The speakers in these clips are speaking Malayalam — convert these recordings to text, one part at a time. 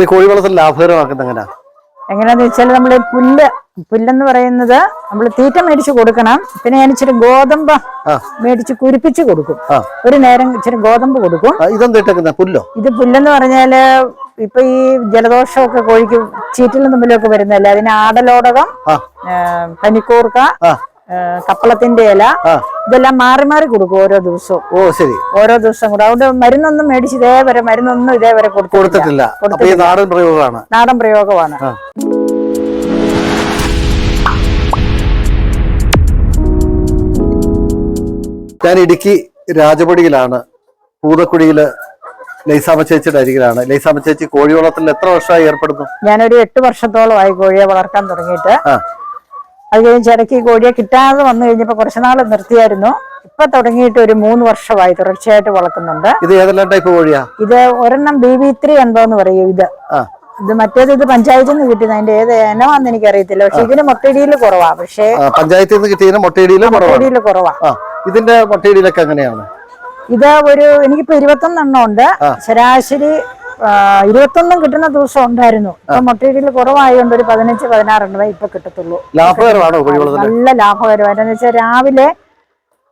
ഈ കോഴി വളർത്തൽ ലാഭകരമാക്കുന്നത് എങ്ങനെയാ? എങ്ങനെയാന്ന് വെച്ചാൽ നമ്മൾ പുല്ല് പുല്ലെന്ന് പറയുന്നത് നമ്മൾ തീറ്റ മേടിച്ച് കൊടുക്കണം. പിന്നെ ഞാൻ ഇച്ചിരി ഗോതമ്പ് മേടിച്ച് കുരിപ്പിച്ച് കൊടുക്കും. ഒരു നേരം ഇച്ചിരി ഗോതമ്പ് കൊടുക്കും. ഇതെന്താ പുല്ലോ? ഇത് പുല്ലെന്ന് പറഞ്ഞാൽ ഇപ്പൊ ഈ ജലദോഷമൊക്കെ കോഴിക്ക് ചീറ്റിലും തമ്മിലൊക്കെ വരുന്നതല്ലേ? അതിന് ആടലോടകം പനിക്കൂർക്ക കപ്പളത്തിന്റെ ഇല. ഇതെല്ലാം മാറി മാറി കൊടുക്കും ഓരോ ദിവസവും. ഓ ശരി. ഓരോ ദിവസം കൂടെ. അതുകൊണ്ട് മരുന്നൊന്നും മേടിച്ച് ഇതേവരെ മരുന്നൊന്നും ഇതേവരെ കൊടുത്തിട്ടില്ല. നാടൻ പ്രയോഗമാണ്. നാടൻ പ്രയോഗമാണ്. ഞാൻ ഇടുക്കി രാജപടിയിലാണ്. പൂതക്കുടിയിൽ ലൈസാമ ചേച്ചിയുടെ അരികിലാണ്. ലൈസാമ ചേച്ചി കോഴി വളർത്തലിൽ എത്ര വർഷമായി ഏർപ്പെടുന്നു? ഞാനൊരു എട്ട് വർഷത്തോളമായി കോഴിയെ വളർത്താൻ തുടങ്ങിയിട്ട്. അത് കഴിഞ്ഞ് ചിരക്കി കോഴിയെ കിട്ടാതെ വന്നു കഴിഞ്ഞപ്പോ കുറച്ച് നാൾ നിർത്തിയായിരുന്നു. ഇപ്പൊ തുടങ്ങിയിട്ട് ഒരു മൂന്ന് വർഷമായി തുടർച്ചയായിട്ട് വളർത്തുന്നുണ്ട്. ഇത് ഏതെല്ലാം ടൈപ്പ് കോഴിയാ? ഇത് ഒരെണ്ണം ബി ബി ത്രീ എന്തോന്ന് പറയും ഇത്. ഇത് മറ്റേത് ഇത് പഞ്ചായത്തിൽ നിന്ന് കിട്ടിയത് അതിന്റെ ഏത് ഇനമാന്ന് എനിക്കറിയത്തില്ല. പക്ഷെ ഇതിന് മുട്ടയിടിയിൽ കുറവാ. പക്ഷേ പഞ്ചായത്തിൽ നിന്ന് കിട്ടിയതിന് മൊട്ടേടിയിൽ മുട്ടയിടിയിൽ കുറവാ. ഇതിന്റെ മുട്ടയിടിയിലൊക്കെ എങ്ങനെയാണ്? ഇത് ഒരു എനിക്കിപ്പോ ഇരുപത്തൊന്നെണ്ണം ഉണ്ട്. ശരാശരി ഇരുപത്തൊന്നും കിട്ടുന്ന ദിവസം ഉണ്ടായിരുന്നു. ഇപ്പൊ മുട്ടയിടിയിൽ കുറവായതുകൊണ്ട് ഒരു പതിനഞ്ച് പതിനാറ് രൂപ ഇപ്പൊ കിട്ടത്തുള്ളൂ. നല്ല ലാഭകരമായിട്ട്. എന്ന് വെച്ചാൽ രാവിലെ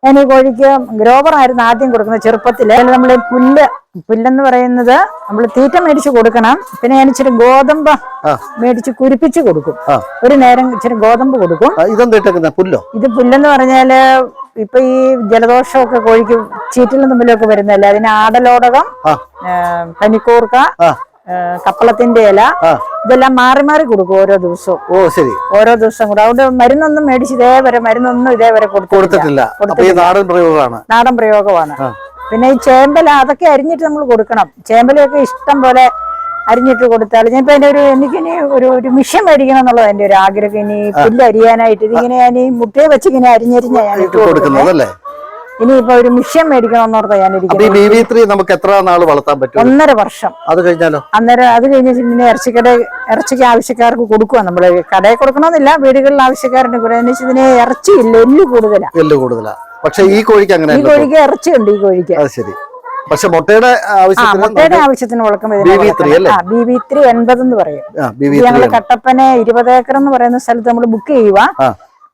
ഞാൻ ഈ കോഴിക്ക് ഗ്രോവർ ആയിരുന്നു ആദ്യം കൊടുക്കുന്നത് ചെറുപ്പത്തിൽ. നമ്മൾ പുല്ല് പുല്ലെന്ന് പറയുന്നത് നമ്മൾ തീറ്റ മേടിച്ച് കൊടുക്കണം. പിന്നെ ഞാൻ ഇച്ചിരി ഗോതമ്പ് മേടിച്ച് കുരിപ്പിച്ച് കൊടുക്കും. ഒരു നേരം ഇച്ചിരി ഗോതമ്പ് കൊടുക്കും. പുല്ലോ? ഇത് പുല്ലെന്ന് പറഞ്ഞാൽ ഇപ്പൊ ഈ ജലദോഷമൊക്കെ കോഴിക്ക് ചീറ്റിലും തമ്മിലൊക്കെ വരുന്നതല്ലേ? അതിന് ആടലോടകം പനിക്കൂർക്ക കപ്പളത്തിന്റെ ഇല ഇതെല്ലാം മാറി മാറി കൊടുക്കും ഓരോ ദിവസവും. ഓ ശരി. ഓരോ ദിവസം കൂടെ. അതുകൊണ്ട് മരുന്നൊന്നും മേടിച്ച് ഇതേവരെ മരുന്നൊന്നും ഇതേവരെ കൊടുത്തിട്ടില്ല. നാടൻ പ്രയോഗമാണ്. നാടൻ പ്രയോഗമാണ്. പിന്നെ ഈ ചേമ്പല അതൊക്കെ അരിഞ്ഞിട്ട് നമ്മൾ കൊടുക്കണം. ചേമ്പലയൊക്കെ ഇഷ്ടം പോലെ അരിഞ്ഞിട്ട് കൊടുത്താൽ ഞാൻ ഇപ്പൊ എന്റെ ഒരു എനിക്കിനി ഒരു ഒരു മിഷൻ മേടിക്കണം എന്നുള്ളത് എന്റെ ഒരു ആഗ്രഹം. ഇനി പുല്ല് അരിയാനായിട്ട് ഇതിങ്ങനെ ഞാൻ ഈ മുട്ടയെ വെച്ച് ഇങ്ങനെ അരിഞ്ഞരിഞ്ഞ ഞാൻ ഇട്ട് കൊടുക്കുന്നത്. ഇനി ഒരു മിഷൻ മേടിക്കണം എന്നോർത്താ ഞാൻ ഇരിക്കുന്നത്. നമുക്ക് എത്ര നാൾ വളർത്താൻ പറ്റും? ഒന്നര വർഷം. അത് കഴിഞ്ഞാലോ? അന്നേരം അത് കഴിഞ്ഞ് പിന്നെ ഇറച്ചിക്കട ഇറച്ചിക്ക് ആവശ്യക്കാർക്ക് കൊടുക്കുക നമ്മൾ. കടയിൽ കൊടുക്കണമെന്നില്ല വീടുകളിൽ ആവശ്യക്കാരുടെ കൂടെ ഇതിനെ ഇറച്ചി ഇതിന് ഇറച്ചിയില്ല എല്ല് കൂടുതലാ. എല്ല് കൂടുതലാ. പക്ഷെ ഈ കോഴിക്ക് അങ്ങനെ ഈ കോഴിക്ക് ഇറച്ചിയുണ്ട് ഈ കോഴിക്ക്. അത് ശരി. പക്ഷെ മുട്ടയുടെ ആവശ്യത്തിന് മുട്ടയുടെ ആവശ്യത്തിന് വളർക്കുമ്പോൾ BB3 അല്ലേ? ബി ബി ത്രീ എൺപത് എന്ന് പറയും. ഞങ്ങൾ കട്ടപ്പന ഇരുപത് ഏക്കർ എന്ന് പറയുന്ന സ്ഥലത്ത് നമ്മൾ ബുക്ക് ചെയ്യുക.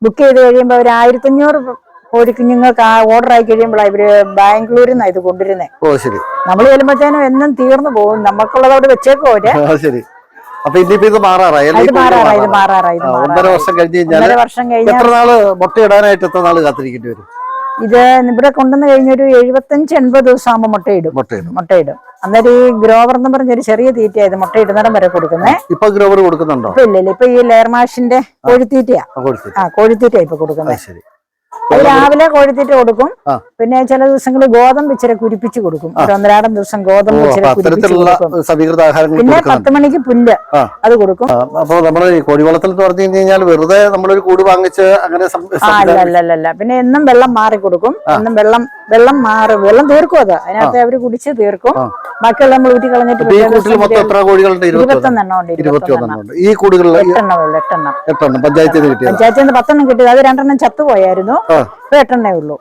ബുക്ക് ചെയ്ത് കഴിയുമ്പോൾ ഒരു ആയിരത്തി അഞ്ഞൂറ് കോഴിക്കുഞ്ഞുങ്ങൾക്ക് ഓർഡർ ആയി കഴിയുമ്പോഴാണ് ഇവർ ബാംഗ്ലൂരിൽ നിന്നാണ് ഇത് കൊണ്ടുവരുന്നത് ശരി. നമ്മൾ ചെല്ലുമ്പോഴത്തേനും എന്നും തീർന്നു പോകും. നമുക്കുള്ളത് അവിടെ വെച്ചേക്കോ ആ, ശരി. അപ്പൊ ഇനിയിപ്പോ ഇത് മാറാറായി ആ, ഒന്നര വർഷം കഴിഞ്ഞ് കഴിഞ്ഞാൽ എത്ര നാൾ മുട്ടയിടാനായിട്ട് എത്ര നാൾ കാത്തിരിക്കേണ്ടി വരും? ഇത് ഇവിടെ കൊണ്ടുവന്ന് കഴിഞ്ഞൊരു എഴുപത്തഞ്ച് എൺപത് ദിവസം ആകുമ്പോൾ മുട്ടയിടും. മുട്ടയിടും. മുട്ടയിടും. അന്നേരം ഈ ഗ്രോവർ എന്ന് പറഞ്ഞ ഒരു ചെറിയ തീറ്റയായത് മുട്ടയിടുന്നിടം വരെ കൊടുക്കുന്നത് ഇപ്പൊ ഗ്രോവർ കൊടുക്കുന്നുണ്ടോ? ഇപ്പൊ ഇല്ലല്ലോ ഇപ്പൊ ഈ ലെയർമാഷിന്റെ കോഴിത്തീറ്റയാ. ആ, കോഴിത്തീറ്റ. ഇപ്പൊ കൊടുക്കുന്നത് ശരി. രാവിലെ കോഴിത്തീറ്റ കൊടുക്കും. പിന്നെ ചില ദിവസങ്ങളിൽ ഗോതമ്പ് ഇച്ചിരി കുരിപ്പിച്ച് കൊടുക്കും. ഒന്നരാടം ദിവസം ഗോതമ്പ് പിന്നെ പത്ത് മണിക്ക് പുല്ല് അത് കൊടുക്കും. അപ്പൊ നമ്മുടെ കോഴി വളർത്തൽ എന്ന് പറഞ്ഞു കഴിഞ്ഞാൽ വെറുതെ നമ്മളൊരു കൂട് വാങ്ങിച്ച് അങ്ങനെ സം- ആ അല്ല സംവിധാനം- അല്ല അല്ല അല്ല. പിന്നെ എന്നും വെള്ളം മാറി കൊടുക്കും. എന്നും വെള്ളം വെള്ളം മാറി വെള്ളം തീർക്കും അത്. അതിനകത്ത് അവർ കുടിച്ച് തീർക്കും. ബാക്കിയുള്ള നമ്മൾ ഊറ്റി കളഞ്ഞിട്ട് ഇരുപത്തൊന്നെണ്ണം ഈ കൂടുകളിൽ എട്ടെണ്ണം പഞ്ചായത്തിൽ നിന്ന് പത്തെണ്ണം കിട്ടിയത്. അത് രണ്ടെണ്ണം ചത്തുപോയായിരുന്നു. ഇപ്പൊ എട്ടെണ്ണേ ഉള്ളൂ.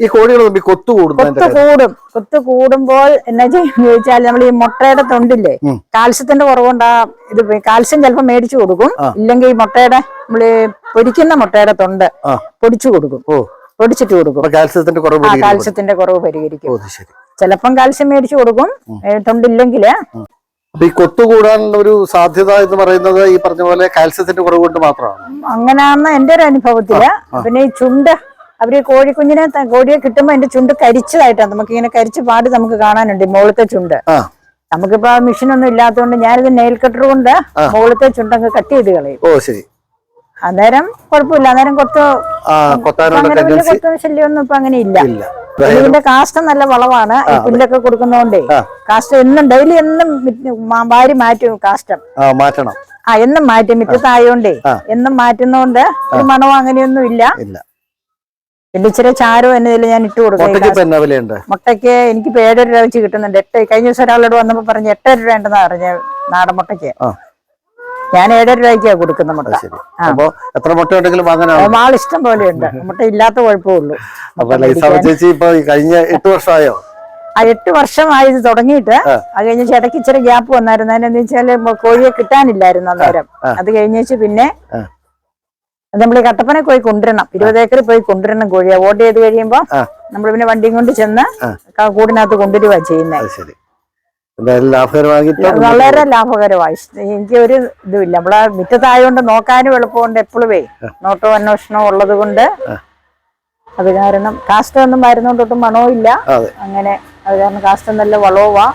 ഈ കോഴികൾ തമ്മിൽ കൊത്തു കൂടും കൊത്ത് കൂടും. കൊത്തു കൂടുമ്പോൾ എന്നാ ചെയ്യാൽ ചോദിച്ചാൽ നമ്മൾ ഈ മുട്ടയുടെ തൊണ്ടില്ലേ. കാൽസ്യത്തിന്റെ കുറവുണ്ടാ ആ ഇത് കാൽസ്യം ചിലപ്പോൾ മേടിച്ചു കൊടുക്കും. ഇല്ലെങ്കിൽ ഈ മുട്ടയുടെ നമ്മൾ പൊരിക്കുന്ന മുട്ടയുടെ തൊണ്ട്. പൊടിച്ചു കൊടുക്കും. പൊടിച്ചിട്ട് കൊടുക്കും. കാൽസ്യത്തിന്റെ കുറവ് പരിഹരിക്കും. കാൽസ്യത്തിന്റെ കുറവ് പരിഹരിക്കും. ചിലപ്പം കാൽസ്യം മേടിച്ചു കൊടുക്കും. തൊണ്ടില്ലെങ്കിൽ തൊണ്ടില്ലെങ്കിൽ അപ്പൊ ഈ കൊത്തു കൂടാനുള്ള ഒരു സാധ്യത എന്ന് പറയുന്നത് ഈ പറഞ്ഞ പോലെ കാൽസ്യത്തിന്റെ കുറവ് കൊണ്ട് മാത്രമാണ്. അങ്ങനെയാണെന്ന് എന്റെ ഒരു അനുഭവത്തിൽ. പിന്നെ ഈ ചുണ്ട് അവർ കോഴിക്കുഞ്ഞിനെ ത- കോഴിയെ കിട്ടുമ്പോ എന്റെ ചുണ്ട് കരിച്ചതായിട്ടാണ്. നമുക്ക് ഇങ്ങനെ കരിച്ച് പാട് നമുക്ക് കാണാനുണ്ട് ഈ മുകളിലത്തെ ചുണ്ട്. ആ. നമുക്കിപ്പോ മെഷീൻ ഒന്നും ഇല്ലാത്തതുകൊണ്ട് ഞാനിത് നെയിൽ കട്ടർ കൊണ്ട് മോളത്തെ മുകളിലത്തെ ചുണ്ടങ്ങ് കട്ട് ചെയ്ത് കളയും. ഓ ശരി. അന്നേരം കുഴപ്പമില്ല. അന്നേരം കൊത്ത് കൊത്തും ശല്യമൊന്നും ഇപ്പൊ അങ്ങനെ ഇല്ല. ഇതിന്റെ കാസ്റ്റ് നല്ല വളവാണ്. പുല്ലൊക്കെ കൊടുക്കുന്നോണ്ടേ കാസ്റ്റ് എന്നും ഡെയിലി എന്നും വാരി മാറ്റും കാസ്റ്റം മാറ്റണം. ആ എന്നും മാറ്റും. മിറ്റത്തായോണ്ടേ. എന്നും മാറ്റുന്നോണ്ട് ഒരു മണവും അങ്ങനെയൊന്നും ഇല്ല. പിന്നെ ഇച്ചിരി ചാരോ എന്നതിൽ ഞാൻ ഇട്ട് കൊടുക്കും. മുട്ടയ്ക്ക് എനിക്ക് ഏഴര രൂപ വെച്ച് കിട്ടുന്നുണ്ട്. എട്ട് കഴിഞ്ഞ ദിവസം ഒരാളോട് വന്നപ്പോ പറഞ്ഞു എട്ടര രൂപ ഉണ്ടെന്നാ പറഞ്ഞ നാടൻ മുട്ടയ്ക്ക്. ഞാൻ ഏഴര രൂപയ്ക്കാ കൊടുക്കുന്ന മുട്ട. ശരി. ആ. എത്ര മുട്ട ഉണ്ടെങ്കിലും വാങ്ങാനാണ്? ആൾ ഇഷ്ടം പോലെ ഉണ്ട് മുട്ട ഇല്ലാത്ത കുഴപ്പമുള്ളൂ. അപ്പൊ ലൈസാമ ചേച്ചി ഇപ്പൊ കഴിഞ്ഞ എട്ട് വർഷമായോ? ആ എട്ട് വർഷമായി ഇത് തുടങ്ങിയിട്ട്. അത് കഴിഞ്ഞ ഇടയ്ക്ക് ഇച്ചിരി ഗ്യാപ്പ് വന്നായിരുന്നു. അതിനെന്ന് വെച്ചാൽ കോഴിയെ കിട്ടാനില്ലായിരുന്നു അന്നേരം. അത് കഴിഞ്ഞേച്ച് പിന്നെ നമ്മൾ ഈ കട്ടപ്പന പോയി കൊണ്ടുവരണം. ഇരുപത് ഏക്കറിൽ പോയി കൊണ്ടുവരണം കോഴിയെ. വോട്ട് ചെയ്ത് കഴിയുമ്പോ നമ്മൾ പിന്നെ വണ്ടിയും കൊണ്ട് ചെന്ന് കൂടിനകത്ത് കൊണ്ടുവരുവാ ചെയ്യുന്നത് എന്തായാലും വളരെ ലാഭകരമായി. എനിക്ക് ഒരു ഇതുമില്ല. നമ്മളെ മിറ്റത്തായോണ്ട് നോക്കാനും എളുപ്പമുണ്ട് എപ്പോഴുമേ നോട്ടോ അന്വേഷണം ഉള്ളത് കൊണ്ട്. അത് കാരണം കാസ്റ്റൊന്നും ഒന്നും മരുന്നുകൊണ്ടൊട്ടും മണവും ഇല്ല അങ്ങനെ അത് കാരണം കാസ്റ്റ് നല്ല വളവുവാ.